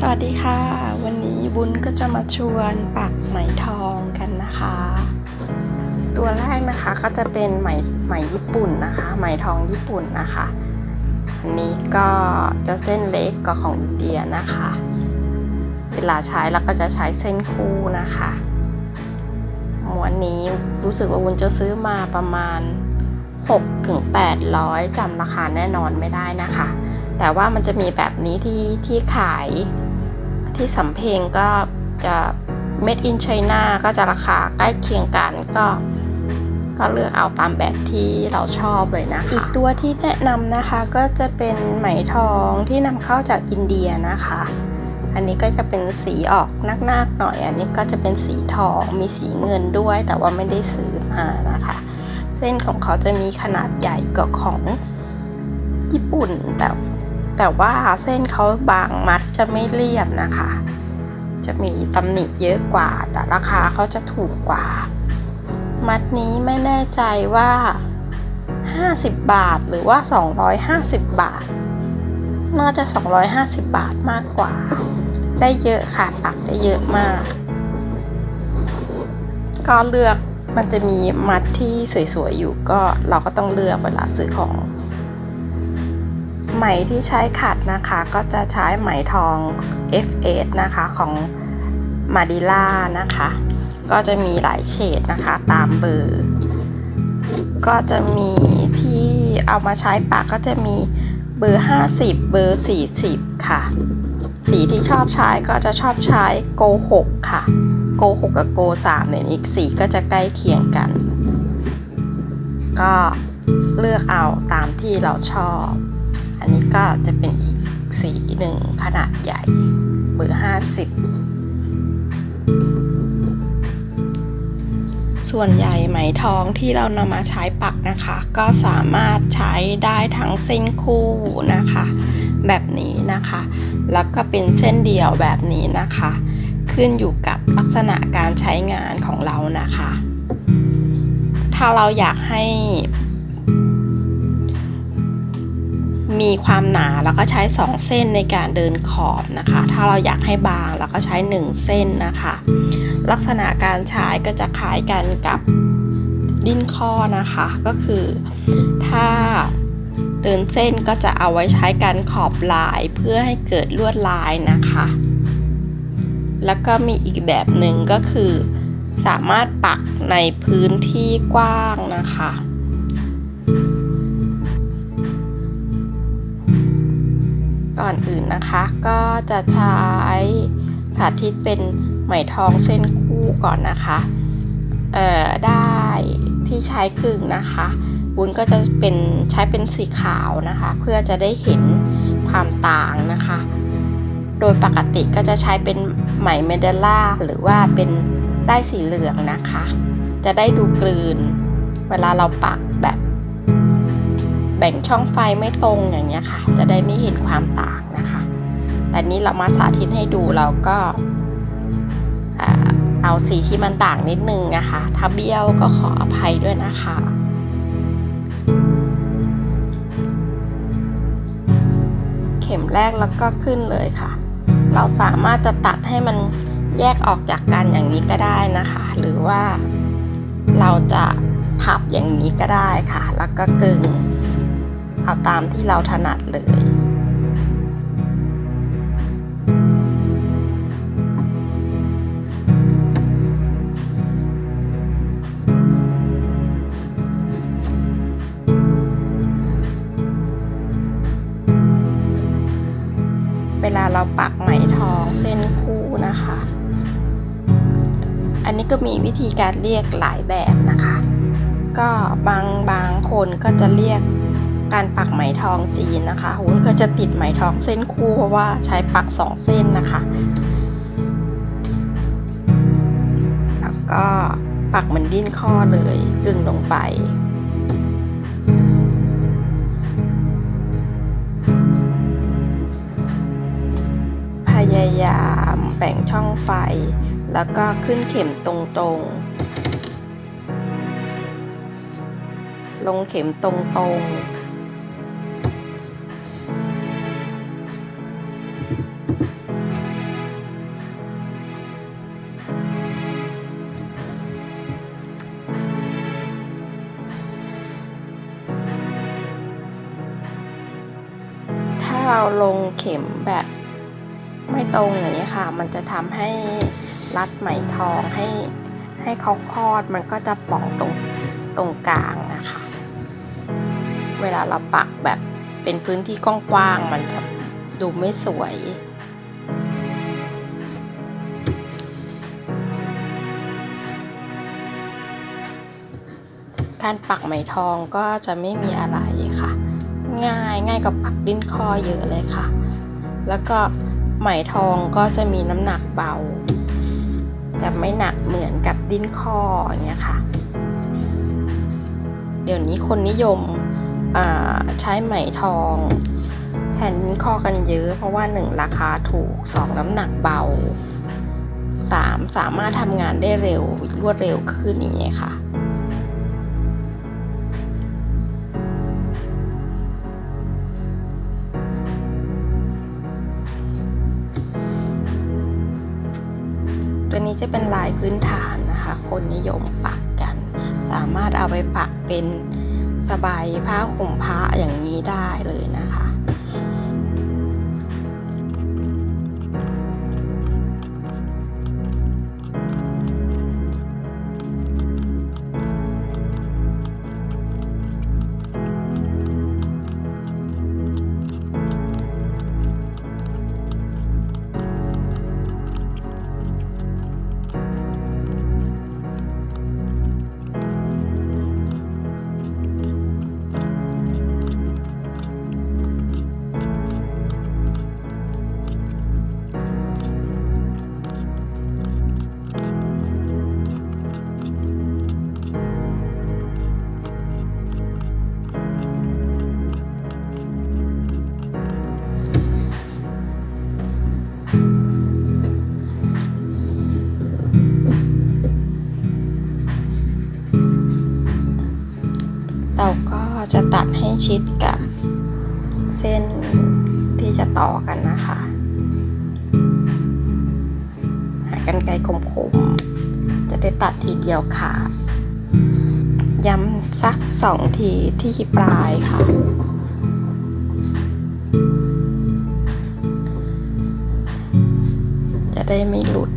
สวัสดีค่ะ วันนี้บุญก็จะมาชวนปักไหมทองกันนะคะ ตัวแรกนะคะก็จะเป็นไหมไหมญี่ปุ่นนะคะ ไหมทองญี่ปุ่นนะคะอันนี้ก็จะเส้นเล็กกว่าของอินเดียนะคะ เวลาใช้เราก็จะใช้เส้นคู่นะคะม้วนนี้รู้สึกว่าบุญจะซื้อมาประมาณ6ถึง800จำราคาแน่นอนไม่ได้นะคะแต่ว่ามันจะมีแบบนี้ที่ที่ขาย ที่สำเพ็งก็จะ made in China ก็จะราคาใกล้เคียงกันก็ก็เลือกเอาตามแบบที่เราชอบเลยนะคะอีกตัวที่แนะนำนะคะก็จะเป็นไหมทองที่นำเข้าจากอินเดียนะคะ อันนี้ก็จะเป็นสีออกนักๆหน่อย อันนี้ก็จะเป็นสีทองมีสีเงินด้วย แต่ว่าไม่ได้ซื้อมานะคะ เส้นของเขาจะมีขนาดใหญ่กว่าของญี่ปุ่นแต่ แต่ว่าเส้นเขาบางมัดจะไม่เรียบนะคะ จะมีตำหนิเยอะกว่า แต่ราคาเขาจะถูกกว่า มัดนี้ไม่แน่ใจว่า 50 บาทหรือว่า 250 บาท น่าจะ 250 บาทมากกว่า ได้เยอะค่ะปักได้เยอะมาก ก็เลือกมันจะมีมัดที่สวยๆอยู่ก็เราก็ต้องเลือกเวลาซื้อของ ไหมที่ใช้ขัดนะคะ ก็จะใช้ไหมทอง F8 นะคะของมาดิล่านะคะ ก็จะมีหลายเฉดนะคะตามเบอร์ ก็จะมีที่เอามาใช้ปากก็จะมีเบอร์ 50 เบอร์ 40 ค่ะ สีที่ชอบใช้ก็จะชอบใช้โก6ค่ะ โก6กับโก3เนี่ยอีกสีก็จะใกล้เคียงกัน ก็เลือกเอาตามที่เราชอบ อันนี้ก็จะเป็นอีกสีหนึ่งขนาดใหญ่เบอร์50ส่วนใหญ่ไหมทองที่เรานำมาใช้ปักนะคะ ก็สามารถใช้ได้ทั้งเส้นคู่นะคะ แบบนี้นะคะ แล้วก็เป็นเส้นเดียวแบบนี้นะคะ ขึ้นอยู่กับลักษณะการใช้งานของเรานะคะ ถ้าเราอยากให้ มีความหนาแล้วก็ใช้ 2 เส้นในการเดินขอบนะคะ ถ้าเราอยากให้บางเราก็ใช้ 1 เส้นนะคะ ลักษณะการใช้ก็จะคล้ายกันกับดิ้นข้อนะคะก็คือ ถ้าเดินเส้นก็จะเอาไว้ใช้การขอบลายเพื่อให้เกิดลวดลายนะคะ แล้วก็มีอีกแบบหนึ่งก็คือ สามารถปักในพื้นที่กว้างนะคะ ก่อนอื่นนะคะก็จะใช้สาธิตเป็นไหมทองเส้นคู่ก่อนนะคะเอ่อได้ที่ใช้กึ่งนะคะบุญก็จะเป็นใช้เป็นสีขาวนะคะ เพื่อจะได้เห็นความต่างนะคะ โดยปกติก็จะใช้เป็นไหมเมดล่าหรือว่าเป็นได้สีเหลืองนะคะ จะได้ดูกลืน เวลาเราปักแบบ แบ่งช่องไฟไม่ตรงอย่างเงี้ยค่ะ จะได้ไม่เห็นความต่างนะคะแต่นี้เรามาสาธิตให้ดูเราก็เอาสีที่มันต่างนิดนึงนะคะ ถ้าเบี้ยวก็ขออภัยด้วยนะคะเข็มแรกแล้วก็ขึ้นเลยค่ะ เราสามารถจะตัดให้มันแยกออกจากกันอย่างนี้ก็ได้นะคะ หรือว่าเราจะพับอย่างนี้ก็ได้ค่ะ แล้วก็กึง เอาตามที่เราถนัดเลย เวลาเราปักไหมทองเส้นคู่นะคะ อันนี้ก็มีวิธีการเรียกหลายแบบนะคะ ก็บางบางคนก็จะเรียก การปักไหมทองจีนนะคะวุ้นก็จะติดไหมทองเส้นคู่เพราะว่าใช้ปักสองเส้นนะคะ แล้วก็ปักเหมือนดิ้นข้อเลยกึ่งลงไปพยายามแบ่งช่องไฟ แล้วก็ขึ้นเข็มตรงๆ ลงเข็มตรงๆ ตรงอย่างนี้ค่ะ มันจะทำให้รัดไหมทองให้ให้เขาคลอดมันก็จะป่องตรงตรงกลางนะคะ เวลาเราปักแบบเป็นพื้นที่กว้างๆมันจะดูไม่สวยการปักไหมทองก็จะไม่มีอะไรค่ะ ง่ายง่ายกว่าปักดิ้นคอเยอะเลยค่ะ แล้วก็ ไหมทองก็จะมีน้ำหนักเบา จะไม่หนักเหมือนกับดิ้นคออย่างเงี้ยค่ะ เดี๋ยวนี้คนนิยมใช้ไหมทองแทนดิ้นคอกันเยอะ เพราะว่าหนึ่งราคาถูกสองน้ำหนักเบาสามสามารถทำงานได้เร็วรวดเร็วขึ้นอย่างเงี้ยค่ะ พื้นฐานนะคะ คนนิยมปักกัน สามารถเอาไปปักเป็นสบายผ้าห่มพระอย่างนี้ได้เลยนะคะ จะตัดให้ชิดกับเส้นที่จะต่อกันนะคะ หากันไกลคมๆ จะได้ตัดทีเดียวค่ะ ย้ำสักสองทีที่ปลายค่ะจะได้ไม่หลุด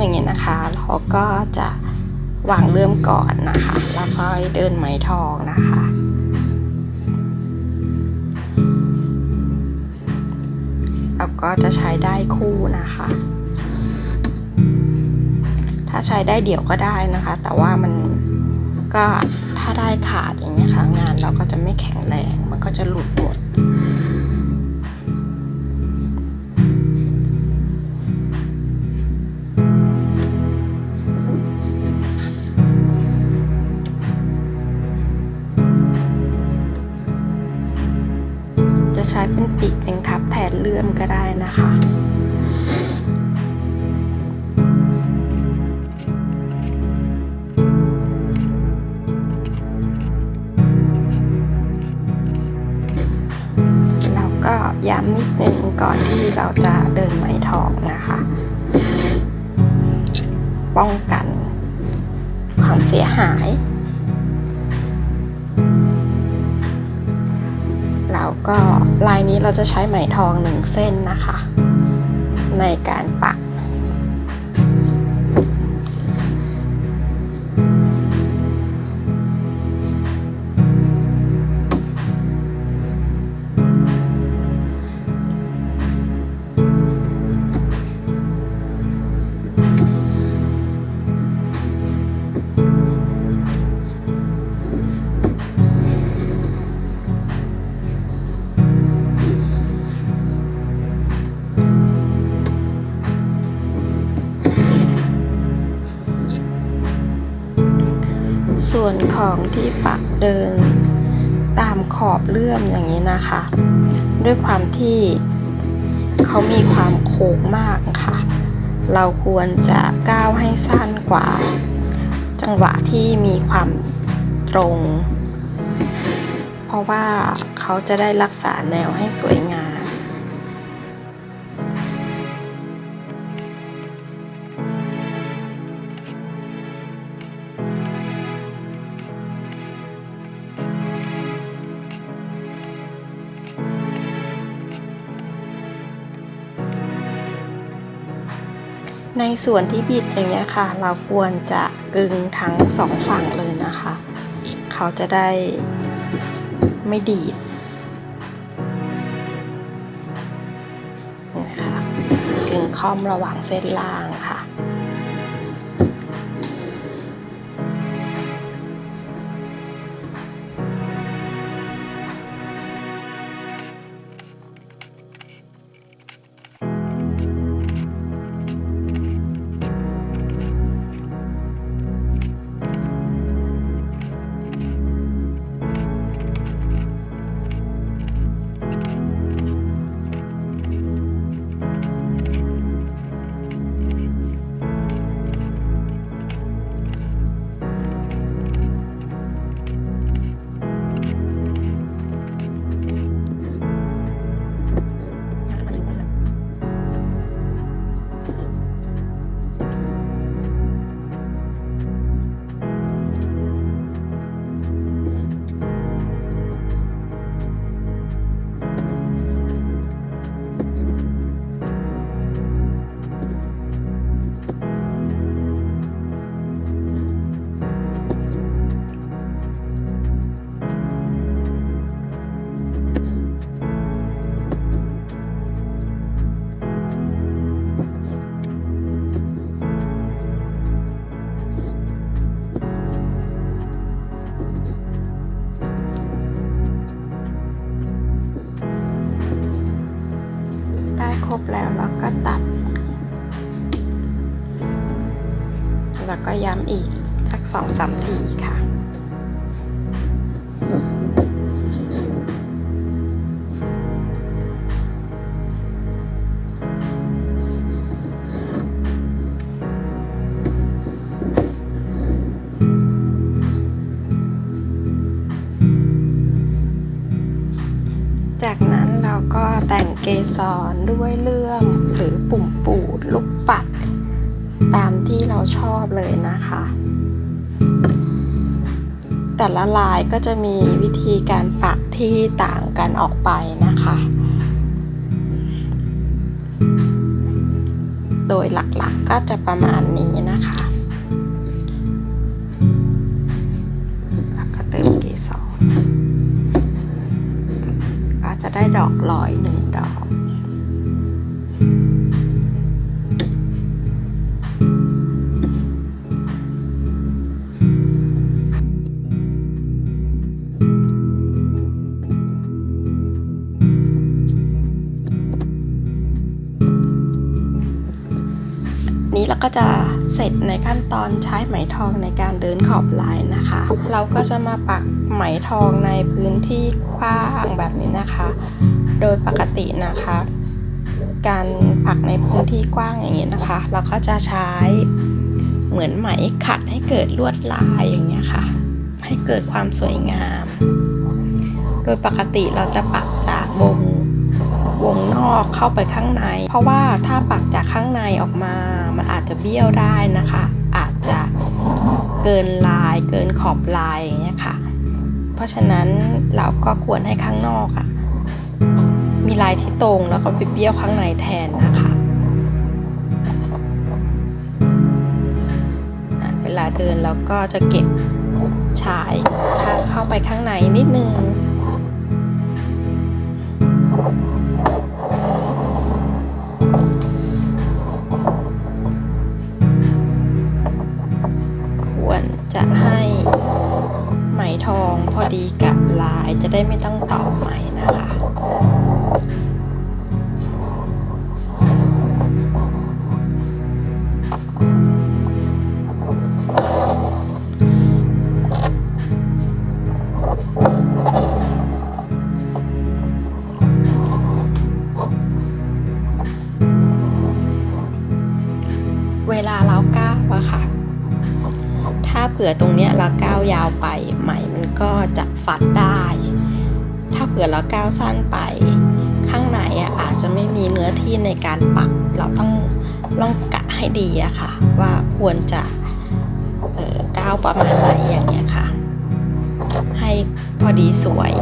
อย่างเงี้ยนะคะเราก็จะวางเลื่มก่อนนะคะ แล้วค่อยเดินไหมทองนะคะแล้วก็จะใช้ได้คู่นะคะ ถ้าใช้ได้เดี่ยวก็ได้นะคะ แต่ว่ามันก็ถ้าได้ขาดอย่างเงี้ยค่ะงานเราก็จะไม่แข็งแรง มันก็จะหลุดหมด ปีกเป็นทับแทนเลื่อมก็ได้นะคะเราก็ย้ำนิดนึงก่อนที่เราจะเดินไหมทองนะคะ ป้องกัน เราจะใช้ไหมทองหนึ่งเส้นนะคะ ในการปัก องที่ปักเดิน ตามขอบเลื่อมอย่างนี้นะคะ ด้วยความที่เขามีความโค้งมากค่ะ เราควรจะก้าวให้สั้นกว่า จังหวะที่มีความตรง เพราะว่าเขาจะได้รักษาแนวให้สวยงาม ส่วนที่บิดอย่างเงี้ยค่ะ เราควรจะกึงทั้งสองฝั่งเลยนะคะ เขาจะได้ไม่ดีดนะคะกึงค่อมระหว่างเส้นล่างค่ะ สองสามทีค่ะ จากนั้นเราก็แต่งเกสรด้วยเลื่อมหรือปุ่มปูดลูกปัด ตามที่เราชอบเลยนะคะ แต่ละลายก็จะมีวิธีการปักที่ต่างกันออกไปนะคะ โดยหลักๆก็จะประมาณนี้นะคะแล้วก็เติมเกสรก็จะได้ดอกลอยหนึ่งดอก เราก็จะเสร็จในขั้นตอนใช้ไหมทองในการเดินขอบลายนะคะ เราก็จะมาปักไหมทองในพื้นที่กว้างแบบนี้นะคะ โดยปกตินะคะ การปักในพื้นที่กว้างอย่างนี้นะคะ เราก็จะใช้เหมือนไหมขัดให้เกิดลวดลายอย่างเงี้ยค่ะ ให้เกิดความสวยงาม โดยปกติเราจะปักจากวงวงนอกเข้าไปข้างใน เพราะว่าถ้าปักจากข้างในออกมามันอา จะเบี้ยวได้นะคะ อาจจะเกินลายเกินขอบลายอย่างเงี้ยค่ะ เพราะฉะนั้นเราก็ควรให้ข้างนอกอะมีลายที่ตรงแล้วก็ไปเบี้ยวข้างในแทนนะคะอะเวลาเดินเราก็จะเก็บฉายเข้าไปข้างในนิดนึง ได้ไม่ต้องต่อใหม่นะคะเวลาเราก้าวอะค่ะ ถ้าเผื่อตรงเนี้ยเราก้าวยาวไปไหมมันก็จะฟัดได้ เผื่อเราก้าวสั้นไป ข้างในอะอาจจะไม่มีเนื้อที่ในการปัก เราต้องลองกะให้ดีอะค่ะ ว่าควรจะเอ่อก้าวประมาณไหนอย่างเงี้ยค่ะ ให้พอดีสวย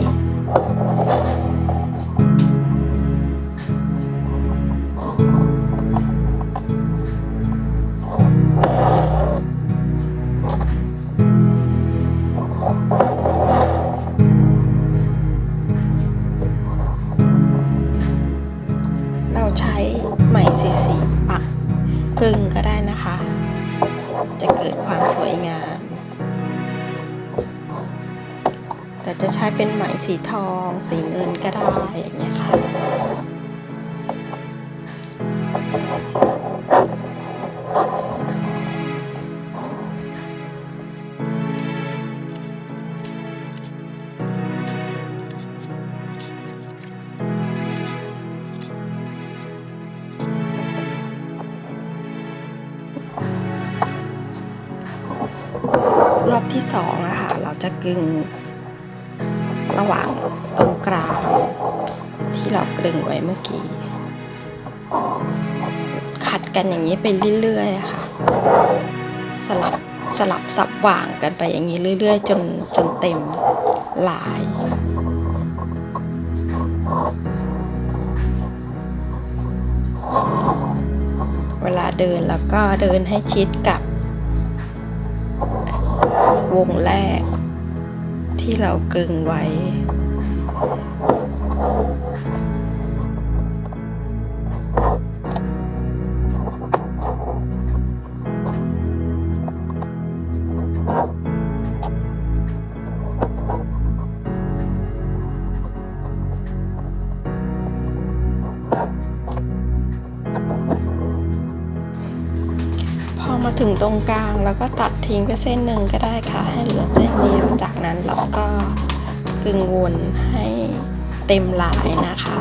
จะใช้เป็นไหมสีทอง สีเงินก็ได้อย่างเงี้ยค่ะรอบที่สองอะค่ะ เราจะกึง ที่เรากึงไว้เมื่อกี้ ขัดกันอย่างนี้ไปเรื่อยๆค่ะ สลับสลับสับหว่างกันไปอย่างนี้เรื่อย ๆ จนจนเต็มลายเวลาเดินแล้วก็เดินให้ชิดกับ วงแรกที่เรากึงไว้ ถึงตรงกลางแล้วก็ตัดทิ้งไปเส้นหนึ่งก็ได้ค่ะ ให้เหลือเส้นเดียวจากนั้นเราก็กึงวนให้เต็มลายนะคะ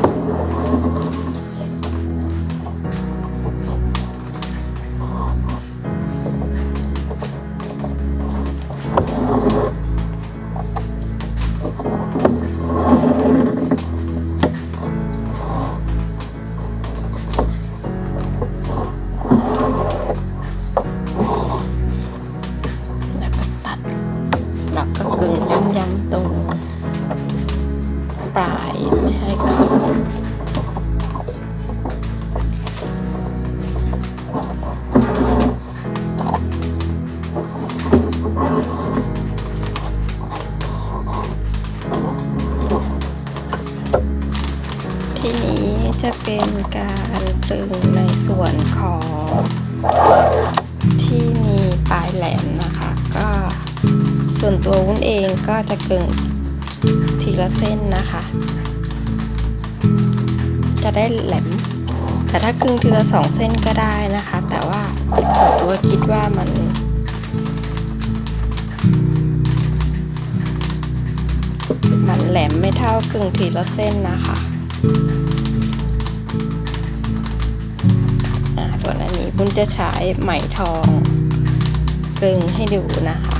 กึ่งทีละเส้นนะคะ จะได้แหลม แต่ถ้ากึ่งทีละสองเส้นก็ได้นะคะ แต่ว่าส่วนตัวคิดว่ามันมันแหลมไม่เท่ากึ่งทีละเส้นนะคะอ่าส่วนอันนี้ปุ้นจะใช้ไหมทองกลึงให้ดูนะคะ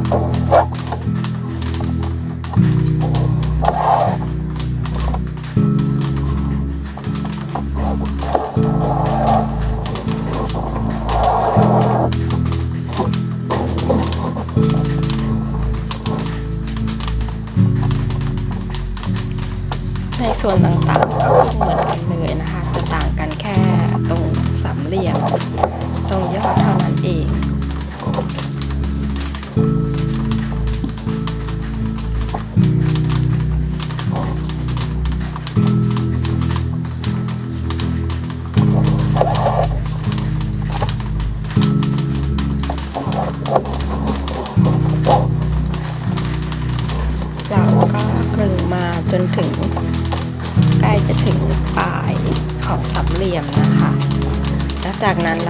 ในส่วนต่างๆ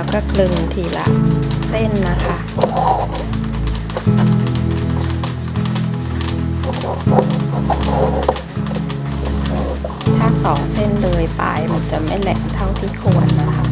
แล้วก็กลึงทีละเส้นนะคะถ้าสองเส้นเลยปลายมันจะไม่แหลมเท่าที่ควรนะคะ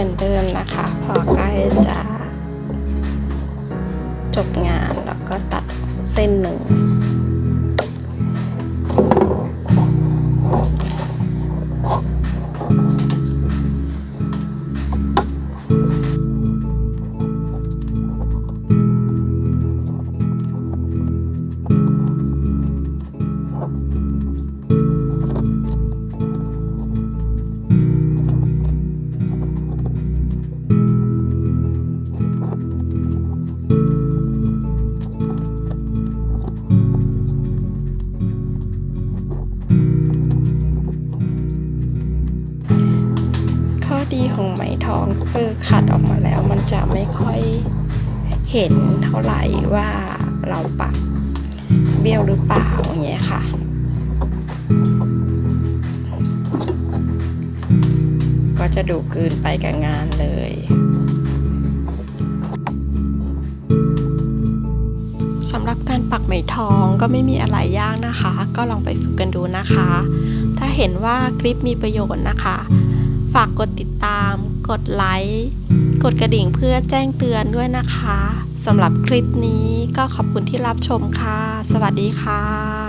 มือนเดิมนะคะ พอใกล้จะจบงานแล้วก็ตัดเส้นหนึ่ง ดีของไหมทองคือขัดออกมาแล้วมันจะไม่ค่อยเห็นเท่าไหร่ว่าเราปักเบี้ยวหรือเปล่าอย่างเงี้ยค่ะก็จะดูกลืนไปกับงานเลย สำหรับการปักไหมทองก็ไม่มีอะไรยากนะคะ ก็ลองไปฝึกกันดูนะคะ ถ้าเห็นว่าคลิปมีประโยชน์นะคะ ฝากกดติดตาม กดไลค์ กดกระดิ่งเพื่อแจ้งเตือนด้วยนะคะสำหรับคลิปนี้ก็ขอบคุณที่รับชมค่ะ สวัสดีค่ะ